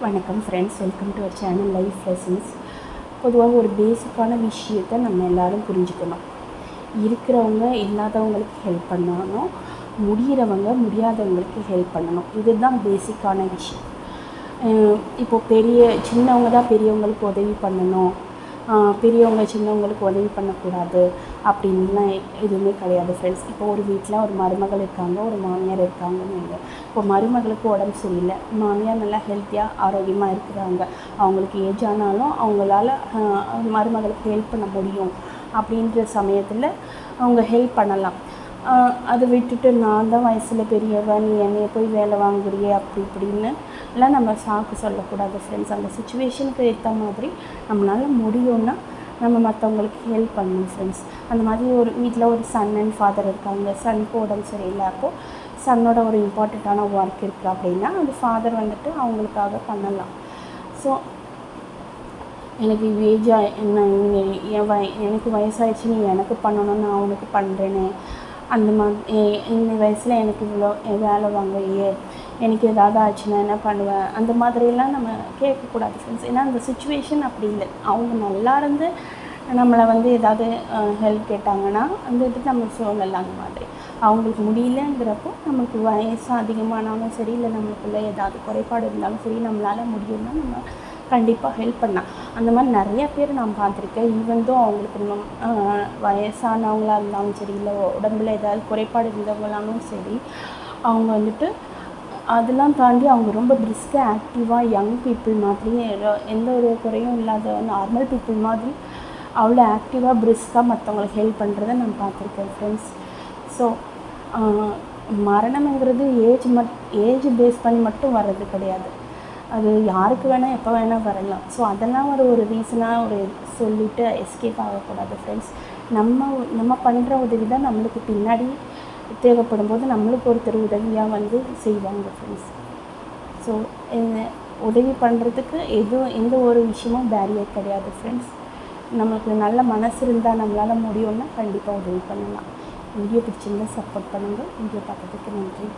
வணக்கம் friends welcome to our channel life lessons பொதுவாக ஒரு பேசிக்கான விஷயத்தை நம்ம எல்லாரும் புரிஞ்சுக்கணும். இருக்கிறவங்க இல்லாதவங்களுக்கு ஹெல்ப் பண்ணணும். முடிகிறவங்க முடியாதவங்களுக்கு ஹெல்ப் பண்ணணும். இதுதான் பேசிக்கான விஷயம். இப்போது இப்போ பெரிய சின்னவங்க தான் பெரியவங்களுக்கு உதவி பண்ணணும். பெரியவங்க சின்னவங்களுக்கு உதவி பண்ணக்கூடாது அப்படின்லாம் எதுவுமே கிடையாது ஃப்ரெண்ட்ஸ் இப்போ ஒரு வீட்டில் ஒரு மருமகள் இருக்காங்க ஒரு மாமியார் இருக்காங்கன்னு வைங்க. இப்போ மருமகளுக்கு உடம்பு சரியில்லை. மாமியார் நல்லா ஹெல்த்தியாக ஆரோக்கியமாக இருக்கிறாங்க. அவங்களுக்கு ஏஜ் ஆனாலும் அவங்களால மருமகளுக்கு ஹெல்ப் பண்ண முடியும். அப்படின்ற சமயத்தில் அவங்க ஹெல்ப் பண்ணலாம். அதை விட்டுட்டு நான் தான் வயசில் பெரியவன் நீ என்னைய போய் வேலை வாங்குறியே அப்படி இப்படின்னு எல்லாம் நம்ம சாக்கு சொல்லக்கூடாது ஃப்ரெண்ட்ஸ் அந்த சுச்சுவேஷனுக்கு ஏற்ற மாதிரி நம்மளால் முடியும்னா நம்ம மற்றவங்களுக்கு ஹெல்ப் பண்ணணும் ஃப்ரெண்ட்ஸ் அந்த மாதிரி ஒரு வீட்டில் ஒரு சன் அண்ட் ஃபாதர் இருக்காங்க. சனுக்கு உடம்பு சரியில்லை அப்போது சன்னோட ஒரு இம்பார்ட்டண்ட்டான ஒர்க் இருக்குது அப்படின்னா அந்த ஃபாதர் வந்துட்டு அவங்களுக்காக பண்ணலாம். ஸோ எனக்கு ஏஜ் என்ன என் வய எனக்கு வயசாகிடுச்சு நீ எனக்கு பண்ணணும் நான் அவனுக்கு பண்ணுறேனே அந்த மாதிரி இந்த வயசில் எனக்கு இவ்வளோ வேலை வாங்கலையே எனக்கு ஏதாவது ஆச்சுன்னா என்ன பண்ணுவேன் அந்த மாதிரிலாம் நம்ம கேட்கக்கூடாது ஃப்ரெண்ட்ஸ் ஏன்னா அந்த சுச்சுவேஷன் அப்படி இல்லை. அவங்க நல்லா இருந்து நம்மளை வந்து ஏதாவது ஹெல்ப் கேட்டாங்கன்னா அந்த இது நம்ம சொல்லலாம் அந்த மாதிரி. அவங்களுக்கு முடியலங்கிறப்போ நமக்கு வயசு அதிகமானாலும் சரி இல்லை நம்மளுக்குள்ளே ஏதாவது குறைபாடு இருந்தாலும் சரி நம்மளால் முடியும்னா நம்ம கண்டிப்பாக ஹெல்ப் பண்ணலாம். அந்த மாதிரி நிறைய பேர் நான் பார்த்துருக்கேன். ஈவன்தும் அவங்களுக்கு இன்னும் வயசானவங்களா இருந்தாலும் சரி இல்லை உடம்புல ஏதாவது குறைபாடு இருந்தவங்களாலும் சரி அவங்க வந்துட்டு அதெல்லாம் தாண்டி அவங்க ரொம்ப பிரிஸ்காக ஆக்டிவாக யங் பீப்புள் மாதிரி எந்த ஒரு குறையும் இல்லாத நார்மல் பீப்புள் மாதிரி அவ்வளோ ஆக்டிவாக பிரிஸ்காக மற்றவங்களுக்கு ஹெல்ப் பண்ணுறத நான் பார்த்துருக்கேன் ஃப்ரெண்ட்ஸ் ஸோ மரணம்ங்கிறது ஏஜ் மட் ஏஜ் பேஸ் பண்ணி மட்டும் வர்றது கிடையாது. அது யாருக்கு வேணால் எப்போ வேணால் வரலாம். ஸோ அதெல்லாம் ஒரு ஒரு ரீசனாக ஒரு சொல்லிவிட்டு எஸ்கேப் ஆகக்கூடாது ஃப்ரெண்ட்ஸ் நம்ம நம்ம பண்ணுற உதவி தான் நம்மளுக்கு பின்னாடி தேவைப்படும் போது நம்மளுக்கு ஒருத்தர் உதவியாக வந்து செய்வாங்க ஃப்ரெண்ட்ஸ் ஸோ உதவி பண்ணுறதுக்கு எதுவும் எந்த ஒரு விஷயமும் பேரியர் கிடையாது ஃப்ரெண்ட்ஸ் நம்மளுக்கு நல்ல மனசு இருந்தால் நம்மளால் முடியும்னா கண்டிப்பாக உதவி பண்ணலாம். வீடியோ பிடிச்சிருந்தால் சப்போர்ட் பண்ணுங்கள் வீடியோ பார்த்ததுக்கு நன்றி.